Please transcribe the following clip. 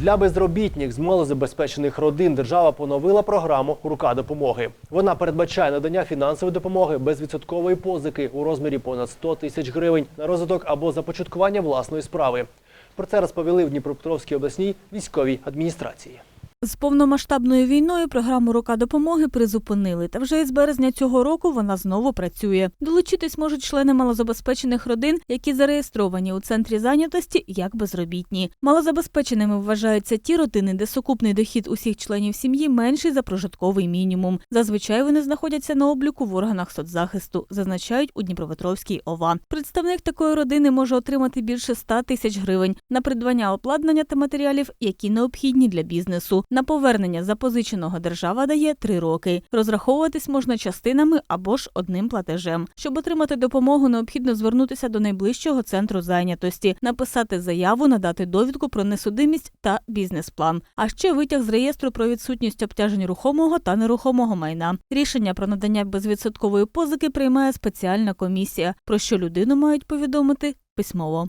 Для безробітних з малозабезпечених родин держава поновила програму Рука допомоги. Вона передбачає надання фінансової допомоги безвідсоткової позики у розмірі понад 100 тисяч гривень на розвиток або започаткування власної справи. Про це розповіли в Дніпропетровській обласній військовій адміністрації. З повномасштабною війною програму Рука допомоги призупинили, та вже із березня цього року вона знову працює. Долучитись можуть члени малозабезпечених родин, які зареєстровані у центрі зайнятості як безробітні. Малозабезпеченими вважаються ті родини, де сукупний дохід усіх членів сім'ї менший за прожитковий мінімум. Зазвичай вони знаходяться на обліку в органах соцзахисту, зазначають у Дніпропетровській ОВА. Представник такої родини може отримати більше 100 тисяч гривень на придбання обладнання та матеріалів, які необхідні для бізнесу. На повернення запозиченого держава дає три роки. Розраховуватись можна частинами або ж одним платежем. Щоб отримати допомогу, необхідно звернутися до найближчого центру зайнятості, написати заяву, надати довідку про несудимість та бізнес-план. А ще витяг з реєстру про відсутність обтяжень рухомого та нерухомого майна. Рішення про надання безвідсоткової позики приймає спеціальна комісія, про що людину мають повідомити письмово.